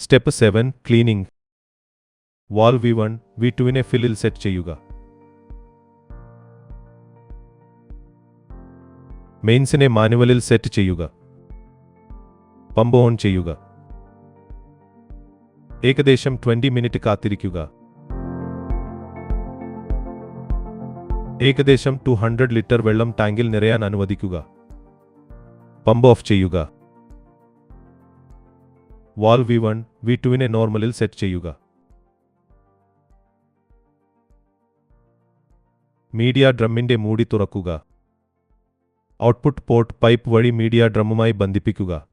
Step seven cleaning valve V one V ടുവിനെ ഫില്ലിൽ set ചെയ്യുക. മെയിൻസിനെ മാനുവലിൽ സെറ്റ് ചെയ്യുക. പമ്പ് ഓൺ ചെയ്യുക. ഏകദേശം ട്വന്റി മിനിറ്റ് കാത്തിരിക്കുക. ഏകദേശം ടു ഹൺഡ്രഡ് ലിറ്റർ വെള്ളം ടാങ്കിൽ നിറയാൻ അനുവദിക്കുക. പമ്പ് ഓഫ് ചെയ്യുക. വാൾ വി വൺ വി ടുവിനെ നോർമലിൽ സെറ്റ് ചെയ്യുക. മീഡിയ ഡ്രമ്മിന്റെ മൂടി തുറക്കുക. ഔട്ട്പുട്ട് പോർട്ട് പൈപ്പ് വഴി മീഡിയ ഡ്രമ്മുമായി ബന്ധിപ്പിക്കുക.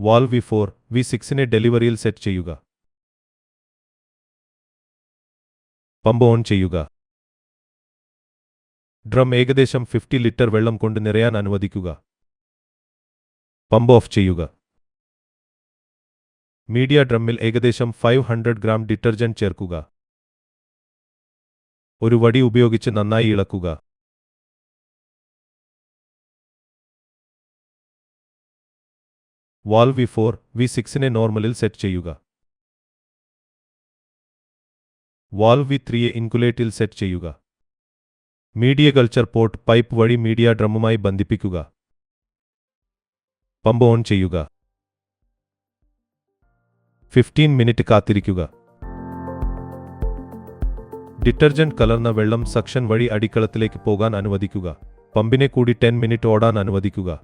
വാൾ വി ഫോർ വി സിക്സിനെ ഡെലിവറിയിൽ സെറ്റ് ചെയ്യുക. പമ്പ് ഓൺ ചെയ്യുക. ഡ്രം ഏകദേശം ഫിഫ്റ്റി ലിറ്റർ വെള്ളം കൊണ്ട് നിറയാൻ അനുവദിക്കുക. പമ്പ് ഓഫ് ചെയ്യുക. മീഡിയ ഡ്രമ്മിൽ ഏകദേശം ഫൈവ് ഹൺഡ്രഡ് ഗ്രാം ഡിറ്റർജന്റ് ചേർക്കുക. ഒരു വടി ഉപയോഗിച്ച് നന്നായി ഇളക്കുക. വാൾ വി ഫോർ വി സിക്സിനെ നോർമലിൽ സെറ്റ് ചെയ്യുക. വാൾ വി ത്രീയെ ഇൻകുലേറ്റിൽ സെറ്റ് ചെയ്യുക. മീഡിയ കൾച്ചർ പോർട്ട് പൈപ്പ് വഴി മീഡിയ ഡ്രമ്മുമായി ബന്ധിപ്പിക്കുക. പമ്പ് ഓൺ ചെയ്യുക. ഫിഫ്റ്റീൻ മിനിറ്റ് കാത്തിരിക്കുക. ഡിറ്റർജന്റ് കലർന്ന വെള്ളം സക്ഷൻ വഴി അടിക്കളത്തിലേക്ക് പോകാൻ അനുവദിക്കുക. പമ്പിനെ കൂടി ടെൻ മിനിറ്റ് ഓടാൻ അനുവദിക്കുക.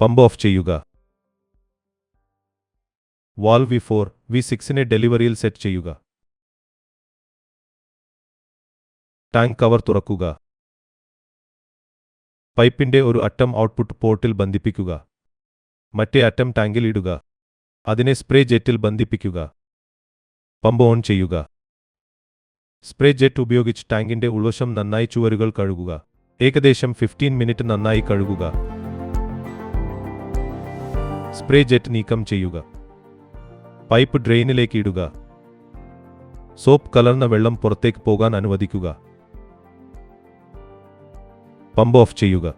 പമ്പ് ഓഫ് ചെയ്യുക. വാൾ വി ഫോർ വി സിക്സിനെ ഡെലിവറിയിൽ സെറ്റ് ചെയ്യുക. ടാങ്ക് കവർ തുറക്കുക. പൈപ്പിന്റെ ഒരു അറ്റം ഔട്ട്പുട്ട് പോർട്ടിൽ ബന്ധിപ്പിക്കുക. മറ്റേ അറ്റം ടാങ്കിൽ ഇടുക. അതിനെ സ്പ്രേ ജെറ്റിൽ ബന്ധിപ്പിക്കുക. പമ്പ് ഓൺ ചെയ്യുക. സ്പ്രേ ജെറ്റ് ഉപയോഗിച്ച് ടാങ്കിന്റെ ഉൾവശം നന്നായി ചുവരുകൾ കഴുകുക. ഏകദേശം ഫിഫ്റ്റീൻ മിനിറ്റ് നന്നായി കഴുകുക. സ്പ്രേ ജെറ്റ് നീക്കം ചെയ്യുക. പൈപ്പ് ഡ്രെയിനിലേക്ക് ഇടുക. സോപ്പ് കലർന്ന വെള്ളം പുറത്തേക്ക് പോകാൻ അനുവദിക്കുക. പമ്പ് ഓഫ് ചെയ്യുക.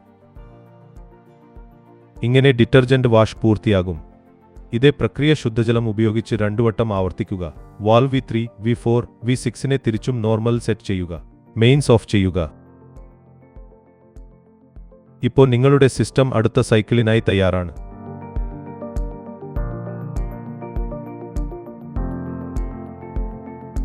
ഇങ്ങനെ ഡിറ്റർജന്റ് വാഷ് പൂർത്തിയാകും. ഇതേ പ്രക്രിയ ശുദ്ധജലം ഉപയോഗിച്ച് രണ്ടുവട്ടം ആവർത്തിക്കുക. Valve V three V four V സിക്സിനെ തിരിച്ചും നോർമൽ സെറ്റ് ചെയ്യുക. മെയിൻസ് ഓഫ് ചെയ്യുക. ഇപ്പോൾ നിങ്ങളുടെ സിസ്റ്റം അടുത്ത സൈക്കിളിനായി തയ്യാറാണ്.